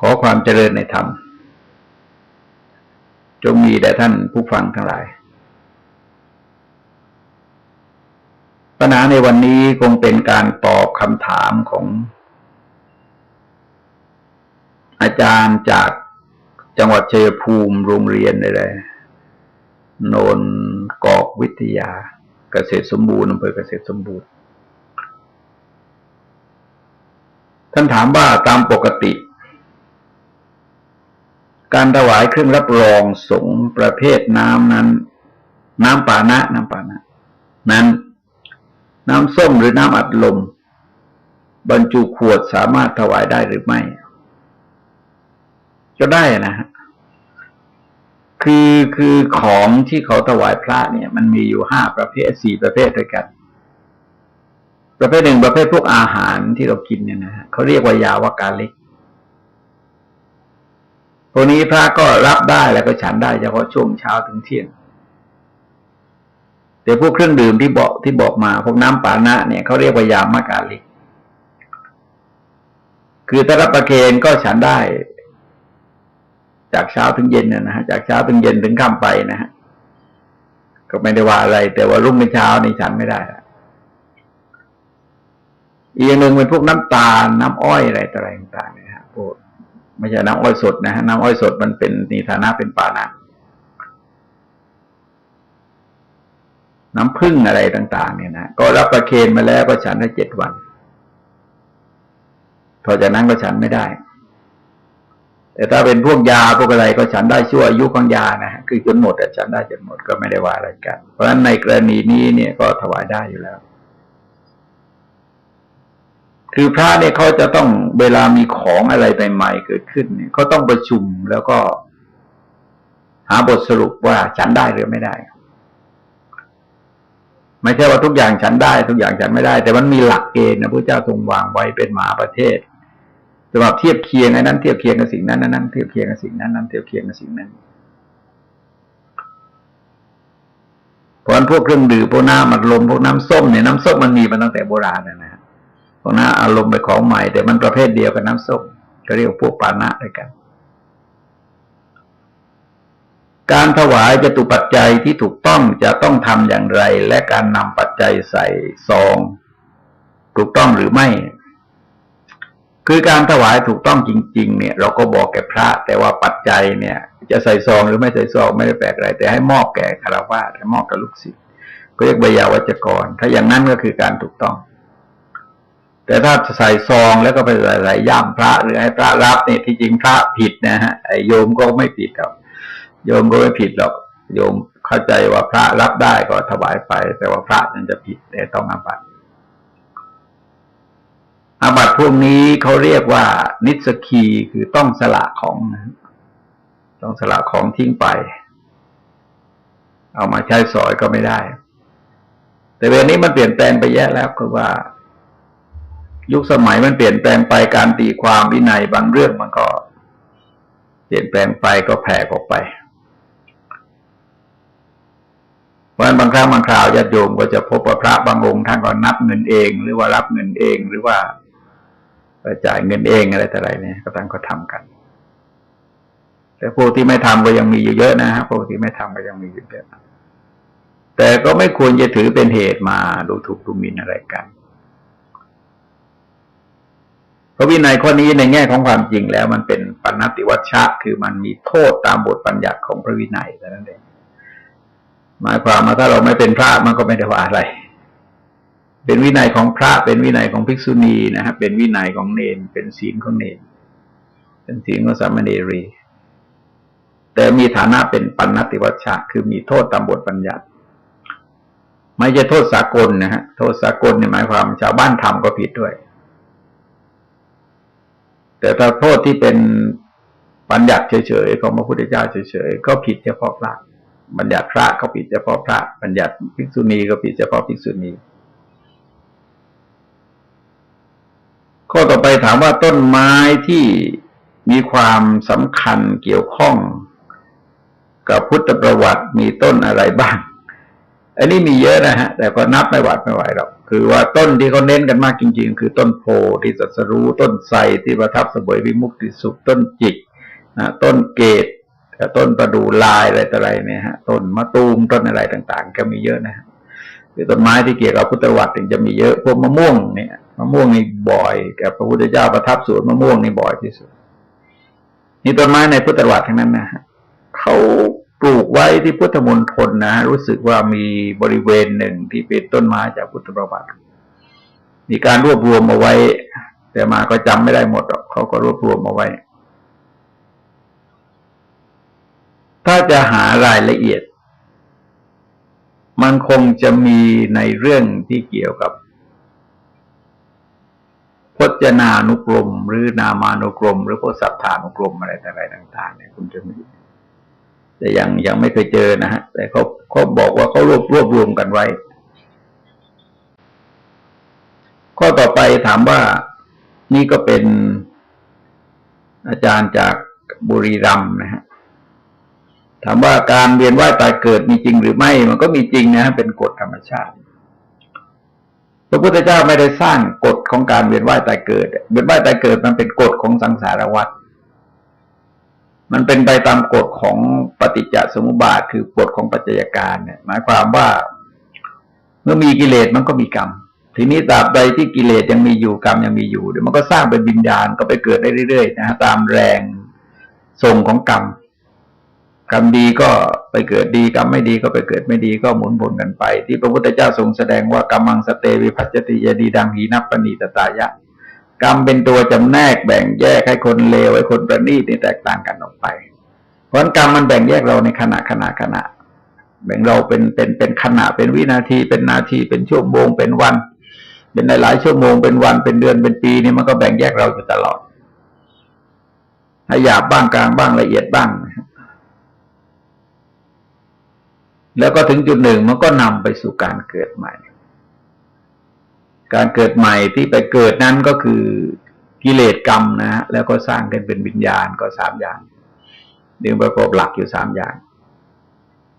ขอความเจริญในธรรม จงมีแด่ท่านผู้ฟังทั้งหลาย ปัญหาในวันนี้คงเป็นการตอบคำถามของ อาจารย์จากจังหวัดเชัยภูมิโรงเรียนอะไรโนนกอกวิทยา เกษตรสมบูรณ์อำเภอเกษตรสมบูรณ์ ท่านถามว่าตามปกติ การถวายเครื่องรับรองสงฆ์ประเภทน้ำนั้น น้ำปานะน้ำปานะ นั้น น้ำส้มหรือน้ำอัดลม บรรจุขวดสามารถถวายได้หรือไม่ ก็ได้นะฮะคือคือของที่เขาถวายพระเนี่ย มันมีอยู่ห้าประเภทสี่ประเภทด้วยกัน ประเภทหนึ่งประเภทพวกอาหารที่เรากินเนี่ยนะฮะเขาเรียกว่ายาวกาเล็ก พวกนี้พระก็รับได้แล้วก็ฉันได้เฉพาะช่วงเช้าถึงเที่ยง แต่พวกเครื่องดื่มที่บอกที่บอกมาพวกน้ำปานะเนี่ยเขาเรียกว่ายามากาลิก คือถ้ารับประเคนก็ฉันได้ จากเช้าถึงเย็นนะฮะจากเช้าถึงเย็นถึงค่ำไปนะฮะก็ไม่ได้ว่าอะไร แต่ว่ารุ่งในเช้านี่ฉันไม่ได้ละอีกอย่างหนึ่งเป็นพวกน้ำตาลน้ำอ้อยอะไรต่างๆนี่ยฮะพวก ไม่ใช่น้ำอ้อยสดนะฮะน้ำอ้อยสดมันเป็นนิฐานะเป็นปานะน้ำพึ่งอะไรต่าง ๆ เนี่ยนะก็รับประเคนมาแล้วก็ฉันได้เจ็ดวันพอจากนั้นก็ฉันไม่ได้ แต่ถ้าเป็นพวกยาพวกอะไรก็ฉันได้ชั่วอายุของยานะฮะคือจนหมดแต่ฉันได้จนหมดก็ไม่ได้ว่าอะไรกัน เพราะฉะนั้นในกรณีนี้เนี่ยก็ถวายได้อยู่แล้ว คือพระเนี่ยเขาจะต้องเวลามีของอะไรใหม่ๆเกิดขึ้นเนี่ยเขาต้องประชุมแล้วก็ หาบทสรุปว่าฉันได้หรือไม่ได้ ไม่ใช่ว่าทุกอย่างฉันได้ ทุกอย่างฉันไม่ได้ แต่มันมีหลักเกณฑ์นะพระเจ้าทรงวางไว้เป็นหมาประเทศสำหรับเทียบเคียงไอ้นั้นเทียบเคียงกับสิ่งนั้นนั้นเทียบเคียงกับสิ่งนั้นนั้นเทียบเคียงกับสิ่งนั้นเพราะฉะนั้นพวกเครื่องดื่มพวกน้ำอัดลมพวกน้ำส้มเนี่ยน้ำส้มมันมีมาตั้งแต่โบราณนะ ฮะพวกน้ำอารมณ์ไปของใหม่ แต่มันประเภทเดียวกับน้ำส้มก็เรียกพวกปานะด้วยกัน การถวายจตุปัจจัยที่ถูกต้องจะต้องทำอย่างไร และการนำปัจจัยใส่ซอง ถูกต้องหรือไม่ คือการถวายถูกต้องจริง ๆ เนี่ย เราก็บอกแก่พระ แต่ว่าปัจจัยเนี่ย จะใส่ซองหรือไม่ใส่ซองไม่ได้แปลกอะไร แต่ให้มอบแก่คารวะให้มอบกับลูกศิษย์ก็เรียกวิยาวัจกร ถ้าอย่างนั้นก็คือการถูกต้อง แต่ถ้าใส่ซองแล้วก็ไปใส่ย่ามพระหรือให้พระรับเนี่ยที่จริงพระผิดนะฮะไอโยมก็ไม่ผิดครับโยมก็ไม่ผิดหรอกโยมเข้าใจว่าพระรับได้ก็ถวายไป แต่ว่าพระนั้นจะผิดแต่ต้องอาบัติอาบัติพวกนี้เขาเรียกว่า นิสกีคือต้องสละของต้องสละของทิ้งไป เอามาใช้สอยก็ไม่ได้ แต่เวลนี้มันเปลี่ยนแปลงไปแย่แล้วคือว่า ยุคสมัยมันเปลี่ยนแปลงไปการตีความวินัยบางเรื่องมันก็ เปลี่ยนแปลงไปก็แผ่ออกไปเพราะบางครั้งบางคราวญาติโยมก็จะพบว่าพระบางองค์ท่านก็นับเงินเอง หรือว่ารับเงินเองหรือว่าจ่ายเงินเองอะไรแต่ไรเนี่ยก็ต่างก็ทำกัน แต่พวกที่ไม่ทำก็ยังมีอยู่เยอะนะฮะพวกที่ไม่ทำก็ยังมีอยู่เยอะแต่ก็ไม่ควรจะถือเป็นเหตุมาดูถูกดูหมิ่นอะไรกันเพระวินัยข้อนี้ในแง่ของความจริงแล้วมันเป็นปัณติวัชชะ คือมันมีโทษตามบทบัญญัติของพระวินัยแต่นั้นเองหมายความว่าถ้าเราไม่เป็นพระมันก็ไม่ได้ว่าอะไร เป็นวินัยของพระเป็นวินัยของภิกษุณีนะครับเป็นวินัยของเนนเป็นศีลของเนนเป็นศีลของสามเณรี แต่มีฐานะเป็นปัณติวัชชะ คือมีโทษตามบทบัญญัติ ไม่ใช่โทษสากลนะฮะโทษสากลในหมายความชาวบ้านทำก็ผิดด้วย แต่ถ้าโทษที่เป็นบัญญัติเฉยๆของพระพุทธเจ้าเฉยๆก็ผิดเฉพาะพระบัญญัติพระก็ผิดเฉพาะพระ บัญญัติภิกษุณีก็ผิดเฉพาะภิกษุณีข้อต่อไปถามว่าต้นไม้ที่มีความสำคัญเกี่ยวข้อง กับพุทธประวัติมีต้นอะไรบ้าง อันนี้มีเยอะนะฮะ แต่ก็นับไม่หวัดไม่ไหวหรอก คือว่าต้นที่เขาเน้นกันมากจริง ๆ คือต้นโพที่สัสรู้ต้นไทรที่ประทับเสวยวิมุคติสุขต้นจิกนะต้นเกตต้นประดูลายอะไรต่ออะไรเนี่ยฮะ ต้นมะตูมต้นอะไรต่าง ๆ ก็มีเยอะนะฮะคือต้นไม้ที่เกี่ยวกับพุทธวัตรถึงจะมีเยอะพวกมะม่วงเนี่ยมะม่วงนี่บ่อยกับพระพุทธเจ้าประทับสวนมะม่วงนี่บ่อยที่สุดนี่ต้นไม้ในพุทธวัตรทั้งนั้นนะฮะเขา ปลูกไว้ที่พุทธมณฑลนะรู้สึกว่ามีบริเวณหนึ่งที่เป็นต้นไม้จากพุทธประวัติ มีการรวบรวมเอาไว้ แต่มาก็จำไม่ได้หมดหรอกเขาก็รวบรวมเอาไว้ ถ้าจะหารายละเอียด มันคงจะมีในเรื่องที่เกี่ยวกับพจนานุกรม หรือนามานุกรม หรือพวกสัพพานุกรมอะไรต่างๆต่างๆเนี่ยคุณจะมี แต่ยังยังไม่เคยเจอนะฮะ แต่เขาเขาบอกว่าเขารวบรวบรวมกันไว้ ข้อต่อไปถามว่านี่ก็เป็นอาจารย์จากบุรีรัมย์นะฮะถามว่าการเวียนว่ายตายเกิดมีจริงหรือไม่ มันก็มีจริงนะฮะเป็นกฎธรรมชาติ พระพุทธเจ้าไม่ได้สร้างกฎของการเวียนว่ายตายเกิด เวียนว่ายตายเกิดมันเป็นกฎของสังสารวัฏ มันเป็นไปตามกฎของปฏิจจสมุปบาทคือกฎของปัจจัยการเนี่ย หมายความว่าเมื่อมีกิเลสมันก็มีกรรม ทีนี้ตราบใดที่กิเลสยังมีอยู่กรรมยังมีอยู่เดี๋ยวมันก็สร้างเป็นวิญญาณก็ไปเกิดได้เรื่อยๆนะตามแรงส่งของกรรมกรรมดีก็ไปเกิดดีกรรมไม่ดีก็ไปเกิดไม่ดีก็หมุนวนกันไป ที่พระพุทธเจ้าทรงแสดงว่ากรรมังสเตวิพัจจติยดีดังหีนับปณีตตายะ กรรมเป็นตัวจำแนกแบ่งแยกให้คนเลวให้คนประณีตนี่แตกต่างกันออกไปเพราะกรรมมันแบ่งแยกเราในขณะขณะขณะ แบ่งเราเป็นเป็นเป็นขณะเป็นวินาทีเป็นนาทีเป็นชั่วโมงเป็นวัน เป็นหลายชั่วโมงเป็นวันเป็นเดือนเป็นปีนี่มันก็แบ่งแยกเราอยู่ตลอดให้หยาบบ้างกลางบ้างละเอียดบ้าง แล้วก็ถึงจุดหนึ่งมันก็นำไปสู่การเกิดใหม่ การเกิดใหม่ที่ไปเกิดนั้นก็คือกิเลสกรรมนะฮะแล้วก็สร้างกันเป็นวิญญาณก็สามอย่างเรียงประกอบหลักอยู่สามอย่าง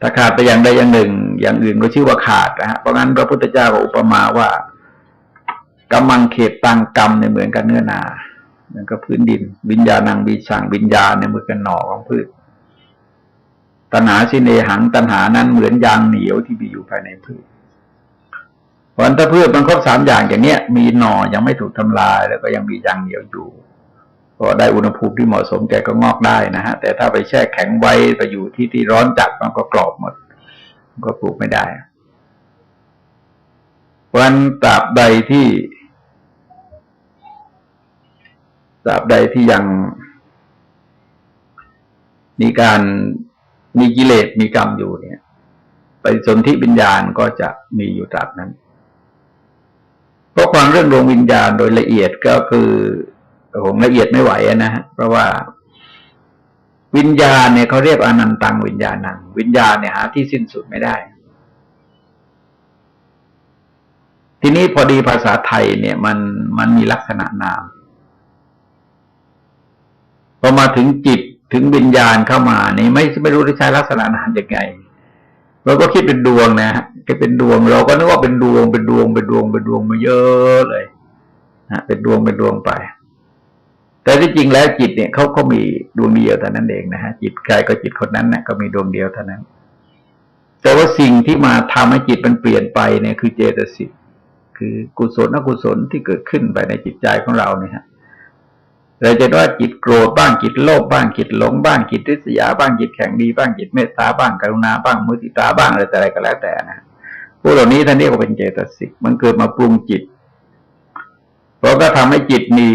ถ้าขาดไปอย่างใดอย่างหนึ่ง อย่างอื่นก็ชื่อว่าขาดนะฮะเพราะงั้นพระพุทธเจ้าก็อุปมาว่ากำมังเขตตังกรรมเนี่ยเหมือนกันเนื้อนาเหมือนกับพื้นดิน วิญญาณังวิชังวิญญาณเนี่ยเหมือนกันหน่อของพืชตัณหาชิเนหังตัณหานั้นเหมือนยางเหนียวที่มีอยู่ภายในพืช ผลถ้าพืชมันครบสามอย่างอย่างเนี้ย มีหน่อยังไม่ถูกทำลาย แล้วก็ยังมียางเหนียวอยู่ ก็ได้อุณหภูมิที่เหมาะสมแกก็งอกได้นะฮะ แต่ถ้าไปแช่แข็งไว้ไปอยู่ที่ที่ร้อนจัดมันก็กรอบหมดมก็ปลูกไม่ได้ วันตราบใดที่ตราบใดที่ยังมีการมีกิเลสมีกรรมอยู่เนี่ย ไปสนธิวิญญาณก็จะมีอยู่ตราบนั้น เพราะความเรื่องดวงวิญญาณโดยละเอียดก็คือผมละเอียดไม่ไหวนะฮะเพราะว่าวิญญาณเนี่ยเขาเรียกอนันตังวิญญาณัง วิญญาณเนี่ยหาที่สิ้นสุดไม่ได้ ทีนี้พอดีภาษาไทยเนี่ยมันมันมีลักษณะนามพอมาถึงจิตถึงวิญญาณเข้ามานี่ไม่ไม่รู้จะใช้ลักษณะนามยังไงเราก็คิดเป็นดวงนะฮะ เป็นดวง เราก็นึกว่าเป็นดวงเป็นดวงเป็นดวงเป็นดวงมาเยอะเลยนะเป็นดวงเป็นดวงไป แต่ที่จริงแล้วจิตเนี่ยเขาเขามีดวงเดียวเท่านั้นเองนะฮะจิตใครก็จิตคนนั้นนะก็มีดวงเดียวเท่านั้น แต่ว่าสิ่งที่มาทำให้จิตมันเปลี่ยนไปเนี่ยคือเจตสิกคือกุศลอกุศลที่เกิดขึ้นไปในจิตใจของเราเนี่ยฮะเราจะว่าจิตโกรธบ้างจิตโลภบ้างจิตหลงบ้างจิตริษยาบ้างจิตแข็งดีบ้างจิตเมตตาบ้างกรุณาบ้างมุติตาบ้างอะไรแต่อะไรก็แล้วแต่นะ วกเหล่านี้ท่านเรียกว่าเป็นเจตสิก มันเกิดมาปรุงจิต เพราะก็ทำให้จิตมี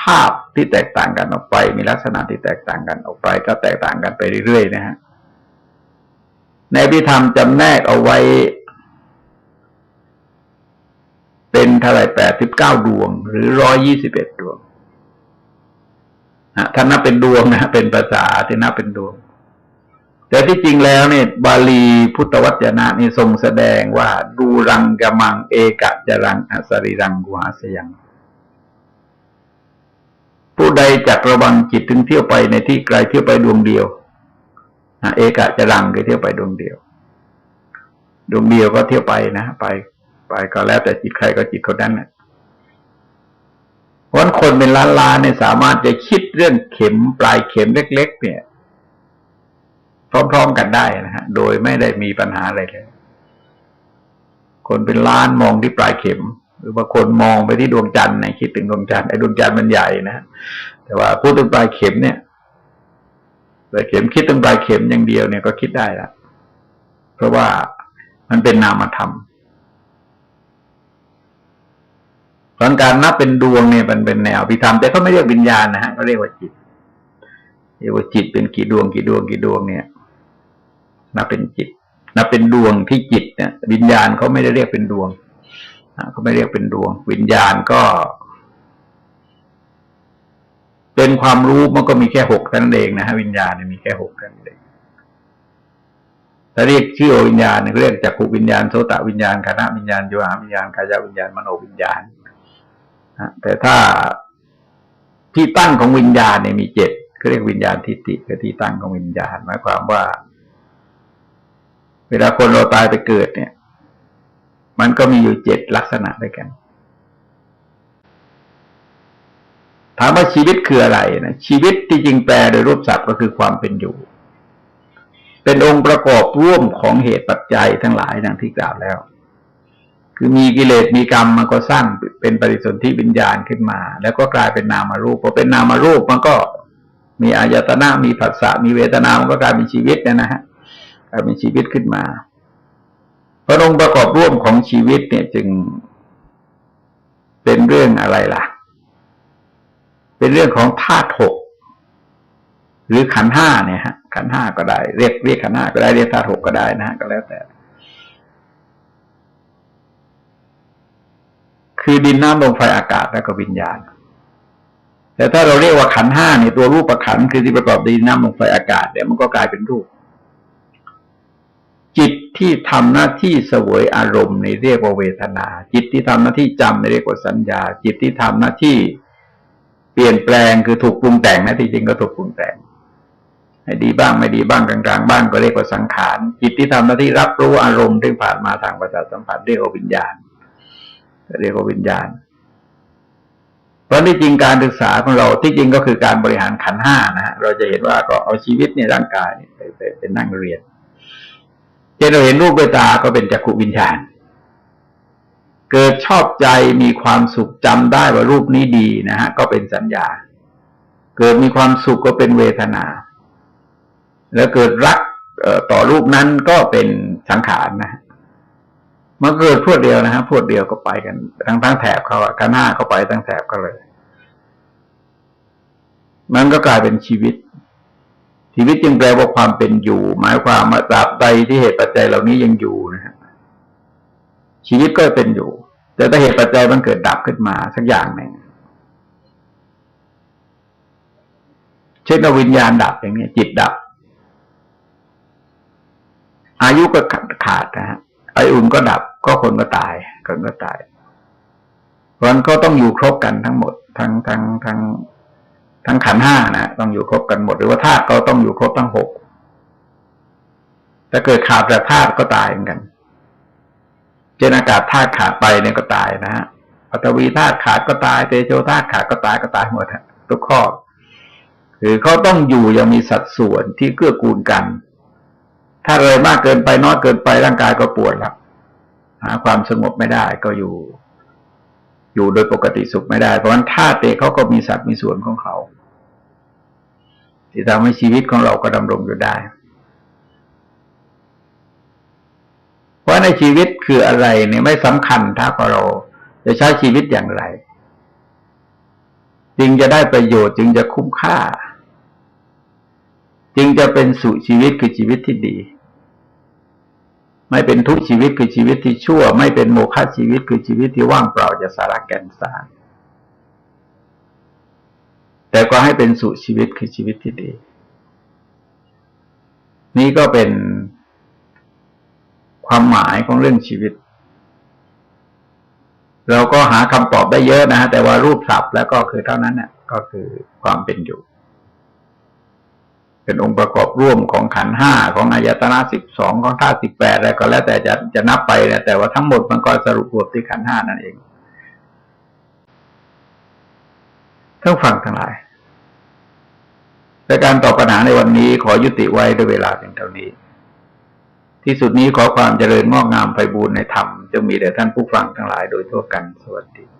ภาพที่แตกต่างกันออกไป มีลักษณะที่แตกต่างกันออกไป ก็แตกต่างกันไปเรื่อยๆนะฮะ ในพิธรรมจำแนกเอาไว้ เป็นเท่าไรแปดสิบเก้าดวง หรือร้อยยี่สิบเอ็ดดวงถ้านับเป็นดวงนะ เป็นภาษาที่นับเป็นดวง แต่ที่จริงแล้วเนี่ยบาลีพุทธวจนะนี่ทรงแสดงว่าดูรังกมังเอกะจรังอสริรังกุหาสยังผู้ใดจักระวังจิตถึงเที่ยวไปในที่ไกลเที่ยวไปดวงเดียวเอกะจรังคือเที่ยวไปดวงเดียว ดวงเดียวก็เที่ยวไปนะ ไป ไปก็แล้วแต่จิตใครก็จิตคนนั้นนะเพราะคนเป็นล้านล้านเนี่ยสามารถจะคิดเรื่องเข็มปลายเข็มเล็ก ๆ เนี่ย พร้อมๆกันได้นะฮะ โดยไม่ได้มีปัญหาอะไรเลย คนเป็นล้านมองที่ปลายเข็ม หรือว่าคนมองไปที่ดวงจันทร์ในคิดถึงดวงจันทร์ไอ้ดวงจันทร์มันใหญ่นะแต่ว่าพูดถึงปลายเข็มเนี่ยปลายเข็มคิดถึงปลายเข็มอย่างเดียวเนี่ยก็คิดได้ละเพราะว่ามันเป็นนามธรรมตอนการนับเป็นดวงเนี่ยมันเป็นแนวพิธรรมแต่ก็ไม่เรียกวิญญาณนะฮะก็เรียกว่าจิตเรียกว่าจิตเป็นกี่ดวงกี่ดวงกี่ดวงเนี่ย นับเป็นจิต นับเป็นดวงที่จิตเนี่ย วิญญาณเขาไม่ได้เรียกเป็นดวงเขาไม่เรียกเป็นดวง วิญญาณก็ เป็นความรู้มันก็มีแค่หกท่านเองนะฮะวิญญาณเนี่ยมีแค่หกท่านเองถ้าเรียกชื่อวิญญาณเรียกจักขุวิญญาณโสตวิญญาณคณะวิญญาณโยหาวิญญาณกายวิญญาณมโนวิญญาณแต่ถ้าที่ตั้งของวิญญาณเนี่ยมีเจ็ดเขาเรียกวิญญาณทิฏฐิคือที่ตั้งของวิญญาณหมายความว่า เวลาคนเราตายไปเกิดเนี่ย มันก็มีอยู่เจ็ดลักษณะด้วยกัน ถามว่าชีวิตคืออะไรนะชีวิตที่จริงแปลโดยรูปศัพท์ก็คือความเป็นอยู่ เป็นองค์ประกอบร่วมของเหตุปัจจัยทั้งหลายดังที่กล่าวแล้ว คือมีกิเลสมีกรรมมันก็สร้างเป็นปริสนธิวิญญาณขึ้นมา แล้วก็กลายเป็นนามารูปพอเป็นนามารูปมันก็มีอายตนะมีผัสสะมีเวทนา มันก็กลายเป็นชีวิตเนี่ยนะฮะ กลาเป็นชีวิตขึ้นมา พระองค์ประกอบร่วมของชีวิตเนี่ยจึงเป็นเรื่องอะไรล่ะ เป็นเรื่องของธาตุหกหรือขันห้าเนี่ยฮะขันห้าก็ได้ เรียกเรียกขันห้าก็ได้เรียกธาตุหกก็ได้นะฮะก็แล้วแต่ คือดินน้ำลมไฟอากาศและก็วิญญาณ แต่ถ้าเราเรียกว่าขันห้าเนี่ยตัวรูปประขันคือที่ประกอบดินน้ำลมไฟอากาศเนี่ยมันก็กลายเป็นรูป ที่ทำหน้าที่เสวยอารมณ์ในเรียกว่าเวทนา จิตที่ทำหน้าที่จำในเรียกว่าสัญญา จิตที่ทำหน้าที่เปลี่ยนแปลงคือถูกปรุงแต่งนะที่จริงก็ถูกปรุงแต่งให้ดีบ้างไม่ดีบ้างกลางๆบ้างก็เรียกว่าสังขาร จิตที่ทำหน้าที่รับรู้อารมณ์ที่ผ่านมาทางประสาทสัมผัสเรียกว่าวิญญาณ เรียกว่าวิญญาณเพราะที่จริงการศึกษาของเราที่จริงก็คือการบริหารขันห้านะฮะเราจะเห็นว่าก็เอาชีวิตในร่างกายไปไปเป็นนั่งเรียน เช่นเราเห็นรูปเวตาก็เป็นจักขุวิญญาณ เกิดชอบใจมีความสุขจำได้ว่ารูปนี้ดีนะฮะก็เป็นสัญญา เกิดมีความสุขก็เป็นเวทนา แล้วเกิดรักต่อรูปนั้นก็เป็นสังขารนะมันเกิดพวดเดียวนะฮะพวดเดียวก็ไปกัน ทั้งทั้งแถบเขากันหน้าเข้าไปทั้งแถบก็เลย มันก็กลายเป็นชีวิต ชีวิตจึงแปลว่าความเป็นอยู่ หมายความว่าตราบใดที่เหตุปัจจัยเหล่านี้ยังอยู่นะฮะชีวิตก็เป็นอยู่ แต่ถ้าเหตุปัจจัยมันเกิดดับขึ้นมาสักอย่างหนึ่งเช่นวิญญาณดับอย่างนี้จิตดับ อายุก็ขาดนะฮะไออุ่นก็ดับก็คนก็ตายคนก็ตายเพราะนั้นก็ต้องอยู่ครบกันทั้งหมด ทั้งทั้งทั้ง ทั้งขันห้านะต้องอยู่ครบกันหมด หรือว่าธาตุก็ต้องอยู่ครบทั้งหกถ้าเกิดขาดแต่ธาตุก็ตายเหมือนกันเจนอากาศธาตุขาดไปเนี่ยก็ตายนะฮะปัตวีธาตุขาดก็ตายเตโชธาตุขาดก็ตายก็ตายหมดทุกข้อคือเขาต้องอยู่ยังมีสัดส่วนที่เกื้อกูลกัน ถ้าเลยมากเกินไปน้อยเกินไปร่างกายก็ปวดล้วหาความสงบไม่ได้ก็อยู่ อยู่โดยปกติสุขไม่ได้ เพราะฉะนั้นธาตุเตเขาก็มีสัตว์มีส่วนของเขา ที่ทำให้ชีวิตของเราก็ดำรงอยู่ได้ เพราะในชีวิตคืออะไรเนี่ยไม่สำคัญถ้าเราจะใช้ชีวิตอย่างไร จึงจะได้ประโยชน์จึงจะคุ้มค่า จึงจะเป็นสุชีวิตคือชีวิตที่ดี ไม่เป็นทุกชีวิตคือชีวิตที่ชั่ว ไม่เป็นโมฆะชีวิตคือชีวิตที่ว่างเปล่าจะสาระแก่นสาร แต่ก็ให้เป็นสุชีวิตคือชีวิตที่ดี นี่ก็เป็นความหมายของเรื่องชีวิต เราก็หาคำตอบได้เยอะนะฮะแต่ว่ารูปศัพท์แล้วก็คือเท่านั้นเนี่ยก็คือความเป็นอยู่ เป็นองค์ประกอบร่วมของขันห้าของอายตนะสิบสองของธาตุสิบแปดอะไรก็แล้วแต่จะจะนับไปนะแต่ว่าทั้งหมดมันก็สรุปรวมที่ขันห้านั่นเองท่านฟังทั้งหลาย และการตอบปัญหาในวันนี้ขอยุติไว้ด้วยเวลาเพียงเท่านี้ ที่สุดนี้ขอความเจริญงอกงามไปบูรณนธรรมจะมีแด่ท่านผู้ฟังทั้งหลายโดยทั่วกันสวัสดี